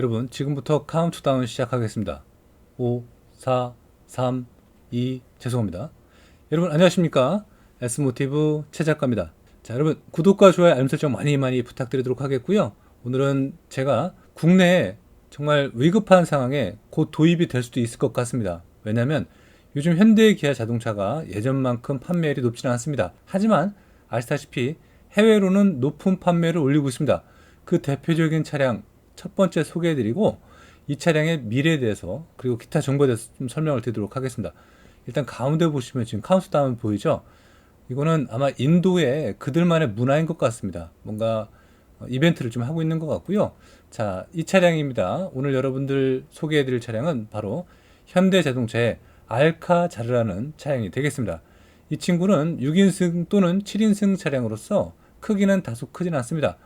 여러분 지금부터 카운트다운 시작하겠습니다. 5, 4, 3, 2 죄송합니다. 여러분 안녕하십니까? S모티브 최 작가입니다. 자 여러분 구독과 좋아요 알림 설정 많이 많이 부탁드리도록 하겠고요. 오늘은 제가 국내에 정말 위급한 상황에 곧 도입이 될 수도 있을 것 같습니다. 왜냐하면 요즘 현대 기아 자동차가 예전만큼 판매율이 높지는 않습니다. 하지만 아시다시피 해외로는 높은 판매를 올리고 있습니다. 그 대표적인 차량 첫 번째 소개해드리고 이 차량의 미래에 대해서 그리고 기타 정보에 대해서 좀 설명을 드리도록 하겠습니다. 일단 가운데 보시면 지금 카운트다운 보이죠? 이거는 아마 인도의 그들만의 문화인 것 같습니다. 뭔가 어, 이벤트를 좀 하고 있는 것 같고요. 자, 이 차량입니다. 오늘 여러분들 소개해드릴 차량은 바로 현대자동차의 알카자르라는 차량이 되겠습니다. 이 친구는 6인승 또는 7인승 차량으로서 크기는 다소 크진 않습니다.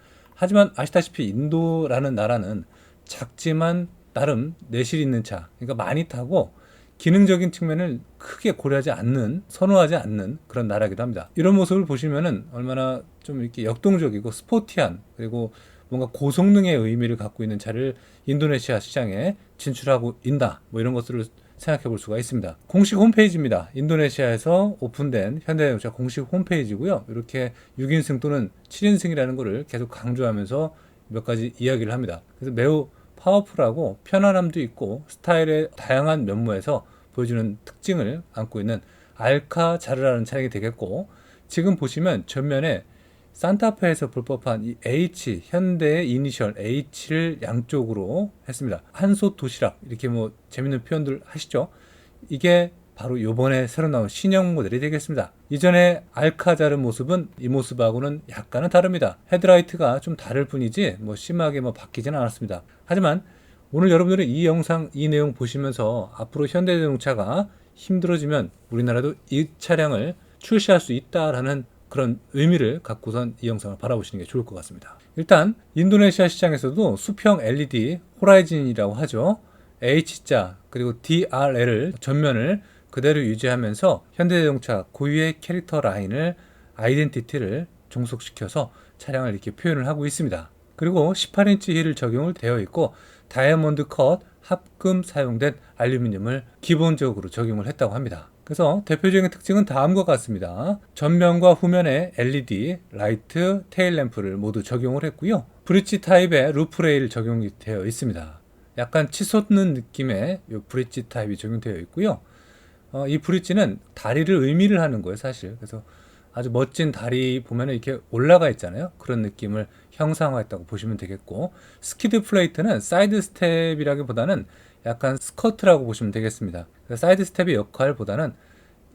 하지만 아시다시피 인도라는 나라는 작지만 나름 내실 있는 차, 그러니까 많이 타고 기능적인 측면을 크게 고려하지 않는, 선호하지 않는 그런 나라기도 합니다. 이런 모습을 보시면은 얼마나 좀 이렇게 역동적이고 스포티한 그리고 뭔가 고성능의 의미를 갖고 있는 차를 인도네시아 시장에 진출하고 있다. 뭐 이런 것들을 생각해 볼 수가 있습니다. 공식 홈페이지입니다. 인도네시아에서 오픈된 현대자동차 공식 홈페이지고요. 이렇게 6인승 또는 7인승이라는 것을 계속 강조하면서 몇 가지 이야기를 합니다. 그래서 매우 파워풀하고 편안함도 있고 스타일의 다양한 면모에서 보여주는 특징을 안고 있는 알카 자르라는 차량이 되겠고 지금 보시면 전면에 산타페에서 볼 법한 이 H 현대의 이니셜 H를 양쪽으로 했습니다. 한솥 도시락 이렇게 뭐 재밌는 표현들 하시죠. 이게 바로 요번에 새로 나온 신형 모델이 되겠습니다. 이전에 알카자르 모습은 이 모습하고는 약간은 다릅니다. 헤드라이트가 좀 다를 뿐이지 뭐 심하게 뭐 바뀌지는 않았습니다. 하지만 오늘 여러분들은 이 영상 이 내용 보시면서 앞으로 현대자동차가 힘들어지면 우리나라도 이 차량을 출시할 수 있다라는 그런 의미를 갖고선 이 영상을 바라보시는 게 좋을 것 같습니다. 일단 인도네시아 시장에서도 수평 LED 호라이즌이라고 하죠. H자 그리고 DRL을 전면을 그대로 유지하면서 현대자동차 고유의 캐릭터 라인을 아이덴티티를 종속시켜서 차량을 이렇게 표현을 하고 있습니다. 그리고 18인치 힐을 적용을 되어 있고 다이아몬드 컷 합금 사용된 알루미늄을 기본적으로 적용을 했다고 합니다. 그래서 대표적인 특징은 다음과 같습니다. 전면과 후면에 LED, 라이트, 테일 램프를 모두 적용을 했고요. 브릿지 타입의 루프 레일 적용이 되어 있습니다. 약간 치솟는 느낌의 이 브릿지 타입이 적용되어 있고요. 어, 이 브릿지는 다리를 의미를 하는 거예요, 사실. 그래서 아주 멋진 다리 보면 이렇게 올라가 있잖아요. 그런 느낌을 형상화했다고 보시면 되겠고, 스키드 플레이트는 사이드 스텝이라기보다는 약간 스커트라고 보시면 되겠습니다. 사이드 스텝의 역할보다는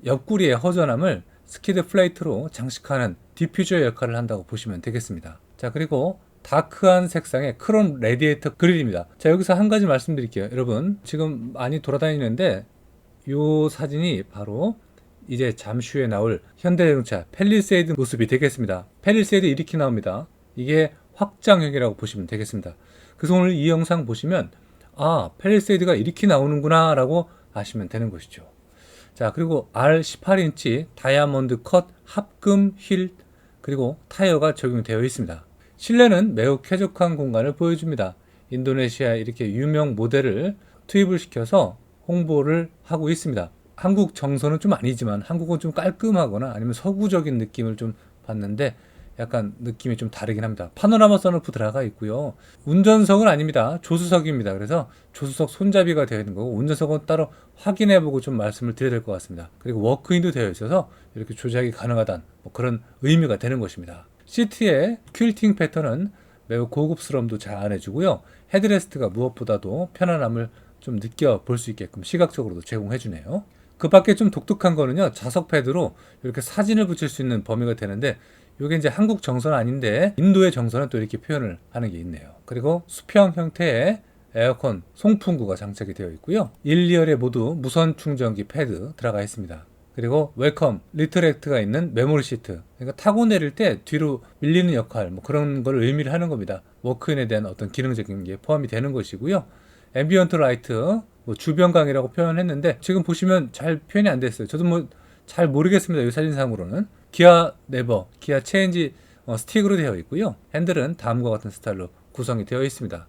옆구리의 허전함을 스키드 플레이트로 장식하는 디퓨저 역할을 한다고 보시면 되겠습니다. 자, 그리고 다크한 색상의 크롬 레디에이터 그릴입니다. 자, 여기서 한 가지 말씀드릴게요. 여러분, 지금 많이 돌아다니는데 이 사진이 바로 이제 잠시 후에 나올 현대자동차 펠리세이드 모습이 되겠습니다. 펠리세이드 이렇게 나옵니다. 이게 확장형이라고 보시면 되겠습니다. 그래서 오늘 이 영상 보시면 아, 펠리세이드가 이렇게 나오는구나 라고 아시면 되는 것이죠. 자, 그리고 R18인치 다이아몬드 컷 합금 휠 그리고 타이어가 적용되어 있습니다. 실내는 매우 쾌적한 공간을 보여줍니다. 인도네시아 이렇게 유명 모델을 투입을 시켜서 홍보를 하고 있습니다. 한국 정서는 좀 아니지만 한국은 좀 깔끔하거나 아니면 서구적인 느낌을 좀 받는데 약간 느낌이 좀 다르긴 합니다. 파노라마 선루프 들어가 있고요. 운전석은 아닙니다. 조수석입니다. 그래서 조수석 손잡이가 되어 있는 거고 운전석은 따로 확인해 보고 좀 말씀을 드려야 될 것 같습니다. 그리고 워크인도 되어 있어서 이렇게 조작이 가능하다는 뭐 그런 의미가 되는 것입니다. 시트의 퀼팅 패턴은 매우 고급스러움도 잘 안 해주고요. 헤드레스트가 무엇보다도 편안함을 좀 느껴볼 수 있게끔 시각적으로도 제공해 주네요. 그 밖에 좀 독특한 거는요. 좌석 패드로 이렇게 사진을 붙일 수 있는 범위가 되는데 이게 이제 한국 정서는 아닌데 인도의 정서는 또 이렇게 표현을 하는 게 있네요. 그리고 수평 형태의 에어컨 송풍구가 장착이 되어 있고요. 1, 2열에 모두 무선 충전기 패드 들어가 있습니다. 그리고 웰컴 리트렉트가 있는 메모리 시트. 그러니까 타고 내릴 때 뒤로 밀리는 역할 뭐 그런 걸 의미를 하는 겁니다. 워크인에 대한 어떤 기능적인 게 포함이 되는 것이고요. 앰비언트 라이트 뭐 주변광이라고 표현했는데 지금 보시면 잘 표현이 안 됐어요. 저도 뭐 잘 모르겠습니다. 이 사진상으로는 기아 네버, 기아 체인지 어, 스틱으로 되어 있고요. 핸들은 다음과 같은 스타일로 구성이 되어 있습니다.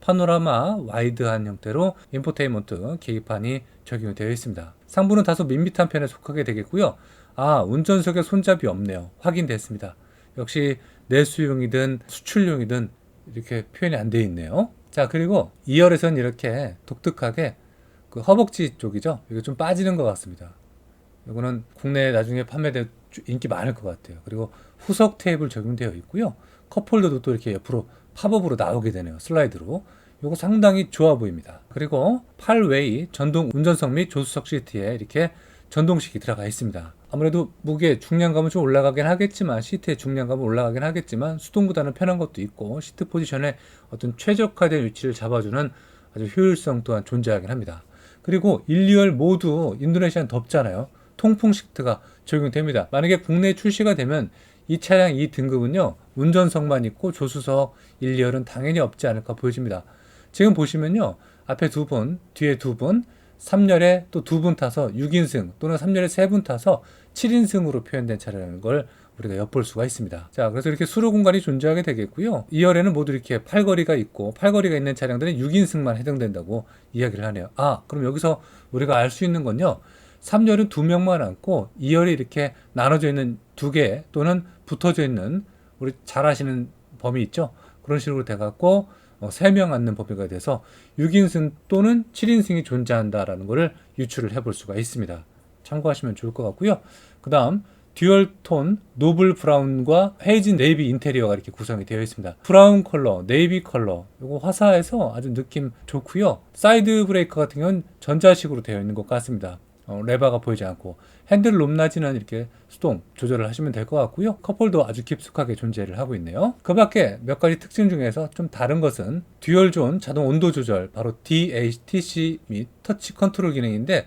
파노라마 와이드한 형태로 인포테인먼트 계기판이 적용이 되어 있습니다. 상부는 다소 밋밋한 편에 속하게 되겠고요. 아 운전석에 손잡이 없네요. 확인됐습니다. 역시 내수용이든 수출용이든 이렇게 표현이 안 되어 있네요. 자 그리고 2열에서는 이렇게 독특하게 그 허벅지 쪽이죠. 이거 좀 빠지는 것 같습니다. 이거는 국내에 나중에 판매될 주- 인기 많을 것 같아요. 그리고 후석 테이블 적용되어 있고요. 컵홀더도 또 이렇게 옆으로 팝업으로 나오게 되네요. 슬라이드로. 이거 상당히 좋아 보입니다. 그리고 8웨이 전동 운전석 및 조수석 시트에 이렇게 전동식이 들어가 있습니다. 아무래도 무게 중량감은 좀 올라가긴 하겠지만 시트의 중량감은 올라가긴 하겠지만 수동보다는 편한 것도 있고 시트 포지션에 어떤 최적화된 위치를 잡아주는 아주 효율성 또한 존재하긴 합니다. 그리고 1, 2열 모두 인도네시아는 덥잖아요. 통풍 시트가 적용됩니다. 만약에 국내에 출시가 되면 이 차량 이 등급은요 운전석만 있고 조수석 1, 2열은 당연히 없지 않을까 보여집니다. 지금 보시면요 앞에 두 분, 뒤에 두 분, 3열에 또 두 분 타서 6인승 또는 3열에 세 분 타서 7인승으로 표현된 차량인 걸 우리가 엿볼 수가 있습니다. 자, 그래서 이렇게 수로 공간이 존재하게 되겠고요. 2열에는 모두 이렇게 팔거리가 있고 팔거리가 있는 차량들은 6인승만 해당된다고 이야기를 하네요. 아, 그럼 여기서 우리가 알 수 있는 건요. 3열은 두 명만 앉고 2열이 이렇게 나눠져 있는 두 개 또는 붙어져 있는 우리 잘 아시는 범위 있죠? 그런 식으로 돼갖고 어, 3명 앉는 범위가 돼서 6인승 또는 7인승이 존재한다라는 것을 유추를 해볼 수가 있습니다. 참고하시면 좋을 것 같고요. 그 다음 듀얼 톤 노블 브라운과 헤이진 네이비 인테리어가 이렇게 구성이 되어 있습니다. 브라운 컬러, 네이비 컬러 이거 화사해서 아주 느낌 좋고요. 사이드 브레이커 같은 경우는 전자식으로 되어 있는 것 같습니다. 어, 레바가 보이지 않고 핸들 높낮이는 이렇게 수동 조절을 하시면 될 것 같고요. 컵홀도 아주 깊숙하게 존재를 하고 있네요. 그 밖에 몇 가지 특징 중에서 좀 다른 것은 듀얼 존 자동 온도 조절 바로 DHTC 및 터치 컨트롤 기능인데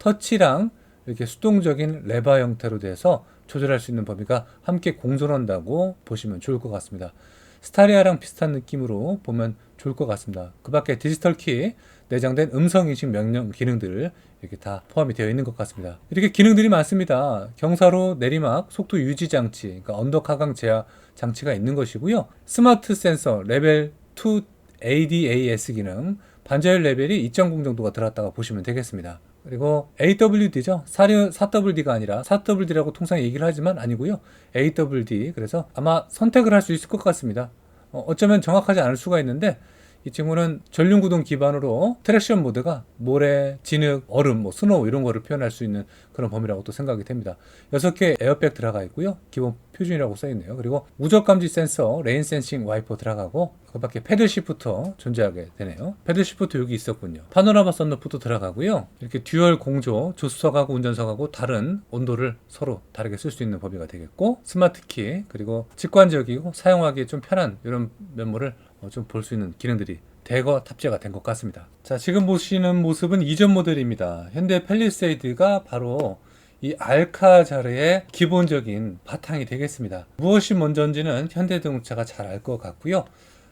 터치랑 이렇게 수동적인 레바 형태로 돼서 조절할 수 있는 범위가 함께 공존한다고 보시면 좋을 것 같습니다. 스타리아랑 비슷한 느낌으로 보면 좋을 것 같습니다. 그 밖에 디지털 키, 내장된 음성 인식 명령 기능들 이렇게 다 포함이 되어 있는 것 같습니다. 이렇게 기능들이 많습니다. 경사로 내리막 속도 유지 장치, 그러니까 언덕 하강 제어 장치가 있는 것이고요. 스마트 센서 레벨 2 ADAS 기능, 반자율 레벨이 2.0 정도가 들어갔다가 보시면 되겠습니다. 그리고 AWD죠. 4WD가 아니라 4WD라고 통상 얘기를 하지만 아니고요. AWD. 그래서 아마 선택을 할 수 있을 것 같습니다. 어, 어쩌면 정확하지 않을 수가 있는데 이 친구는 전륜 구동 기반으로 트랙션 모드가 모래, 진흙, 얼음, 뭐 스노우 이런 거를 표현할 수 있는 그런 범위라고 또 생각이 됩니다. 6개 에어백 들어가 있고요. 기본 표준이라고 써 있네요. 그리고 우적 감지 센서, 레인 센싱 와이퍼 들어가고 그 밖에 패들 시프터 존재하게 되네요. 패들 시프터 여기 있었군요. 파노라마 썬루프도 들어가고요. 이렇게 듀얼 공조, 조수석하고 운전석하고 다른 온도를 서로 다르게 쓸 수 있는 범위가 되겠고 스마트 키 그리고 직관적이고 사용하기 좀 편한 이런 면모를 어, 좀 볼 수 있는 기능들이 대거 탑재가 된 것 같습니다. 자, 지금 보시는 모습은 이전 모델입니다. 현대 펠리세이드가 바로 이 알카자르의 기본적인 바탕이 되겠습니다. 무엇이 먼저인지는 현대자동차가 잘 알 것 같고요.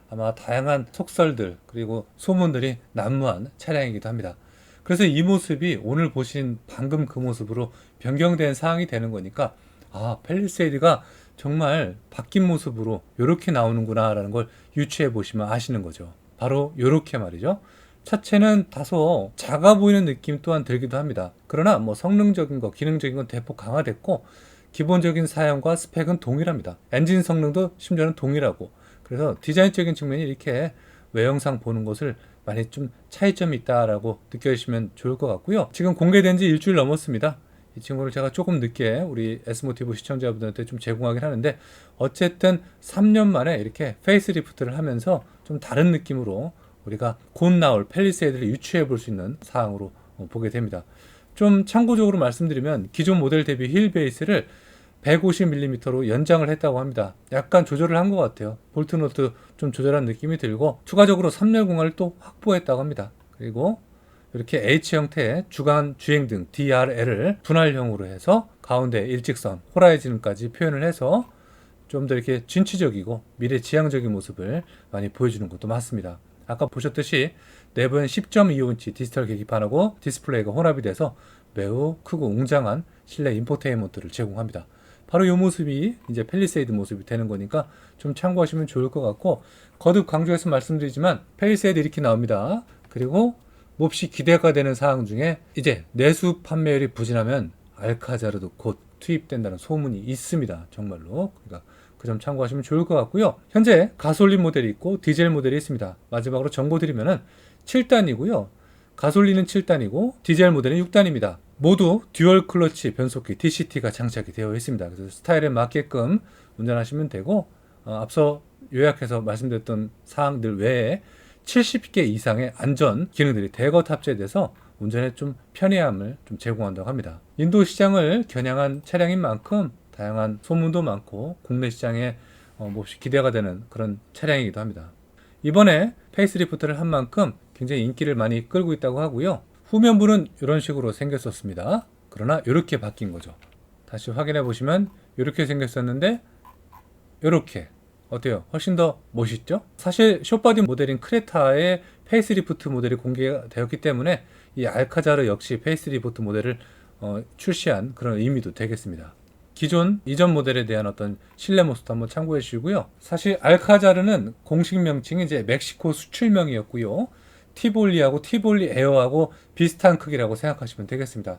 아마 다양한 속설들 그리고 소문들이 난무한 차량이기도 합니다. 그래서 이 모습이 오늘 보신 방금 그 모습으로 변경된 상황이 되는 거니까 아 펠리세이드가 정말 바뀐 모습으로 이렇게 나오는구나 라는 걸 유추해 보시면 아시는 거죠. 바로 이렇게 말이죠. 차체는 다소 작아 보이는 느낌 또한 들기도 합니다. 그러나 뭐 성능적인 거, 기능적인 건 대폭 강화됐고 기본적인 사양과 스펙은 동일합니다. 엔진 성능도 심지어는 동일하고 그래서 디자인적인 측면이 이렇게 외형상 보는 것을 많이 좀 차이점이 있다라고 느껴지시면 좋을 것 같고요. 지금 공개된 지 일주일 넘었습니다. 이 친구를 제가 조금 늦게 우리 S모티브 시청자분들한테 좀 제공하긴 하는데 어쨌든 3년 만에 이렇게 페이스리프트를 하면서 좀 다른 느낌으로 우리가 곧 나올 펠리세이드를 유추해 볼 수 있는 사항으로 어, 보게 됩니다. 좀 참고적으로 말씀드리면 기존 모델 대비 힐 베이스를 150mm로 연장을 했다고 합니다. 약간 조절을 한 것 같아요. 볼트노트 좀 조절한 느낌이 들고 추가적으로 3열 공간을 또 확보했다고 합니다. 그리고 이렇게 H 형태의 주간 주행 등 DRL을 분할형으로 해서 가운데 일직선 호라이즌까지 표현을 해서 좀 더 이렇게 진취적이고 미래지향적인 모습을 많이 보여주는 것도 맞습니다. 아까 보셨듯이 내부엔 10.25인치 디지털 계기판하고 디스플레이가 혼합이 돼서 매우 크고 웅장한 실내 인포테인먼트를 제공합니다. 바로 이 모습이 이제 펠리세이드 모습이 되는 거니까 좀 참고하시면 좋을 것 같고 거듭 강조해서 말씀드리지만 펠리세이드 이렇게 나옵니다. 그리고 몹시 기대가 되는 사항 중에 이제 내수 판매율이 부진하면 알카자르도 곧 투입된다는 소문이 있습니다. 정말로. 그러니까 그 점 참고하시면 좋을 것 같고요. 현재 가솔린 모델이 있고 디젤 모델이 있습니다. 마지막으로 정보 드리면은 7단이고요. 가솔린은 7단이고 디젤 모델은 6단입니다. 모두 듀얼 클러치 변속기 DCT가 장착이 되어 있습니다. 그래서 스타일에 맞게끔 운전하시면 되고 어, 앞서 요약해서 말씀드렸던 사항들 외에 70개 이상의 안전 기능들이 대거 탑재돼서 운전에 좀 편리함을 좀 제공한다고 합니다. 인도 시장을 겨냥한 차량인 만큼 다양한 소문도 많고 국내 시장에 어, 몹시 기대가 되는 그런 차량이기도 합니다. 이번에 페이스리프트를 한 만큼 굉장히 인기를 많이 끌고 있다고 하고요. 후면부는 이런 식으로 생겼었습니다. 그러나 이렇게 바뀐 거죠. 다시 확인해 보시면 이렇게 생겼었는데 이렇게 어때요? 훨씬 더 멋있죠? 사실 숏바디 모델인 크레타의 페이스리프트 모델이 공개가 되었기 때문에 이 알카자르 역시 페이스리프트 모델을 어, 출시한 그런 의미도 되겠습니다. 기존 이전 모델에 대한 어떤 신뢰 모습도 한번 참고해 주시고요. 사실 알카자르는 공식 명칭이 이제 멕시코 수출명이었고요. 티볼리하고 티볼리 에어하고 비슷한 크기라고 생각하시면 되겠습니다.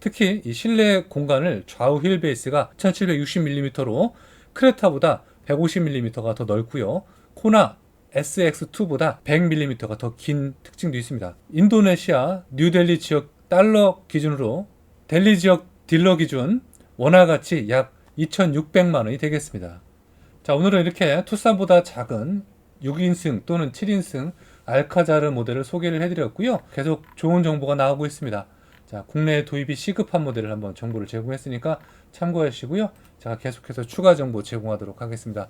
특히 이 실내 공간을 좌우 휠 베이스가 1760mm로 크레타보다 150mm가 더 넓고요. 코나 SX2보다 100mm가 더 긴 특징도 있습니다. 인도네시아 뉴델리 지역 달러 기준으로 델리 지역 딜러 기준 원화 가치 약 2,600만 원이 되겠습니다. 자, 오늘은 이렇게 투싼보다 작은 6인승 또는 7인승 알카자르 모델을 소개를 해드렸고요. 계속 좋은 정보가 나오고 있습니다. 자, 국내 도입이 시급한 모델을 한번 정보를 제공했으니까 참고하시고요. 제가 계속해서 추가 정보 제공하도록 하겠습니다.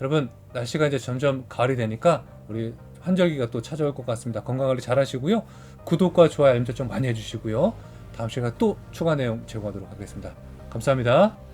여러분, 날씨가 이제 점점 가을이 되니까 우리 환절기가 또 찾아올 것 같습니다. 건강 관리 잘 하시고요. 구독과 좋아요, 알림 설정 많이 해주시고요. 다음 시간에 또 추가 내용 제공하도록 하겠습니다. 감사합니다.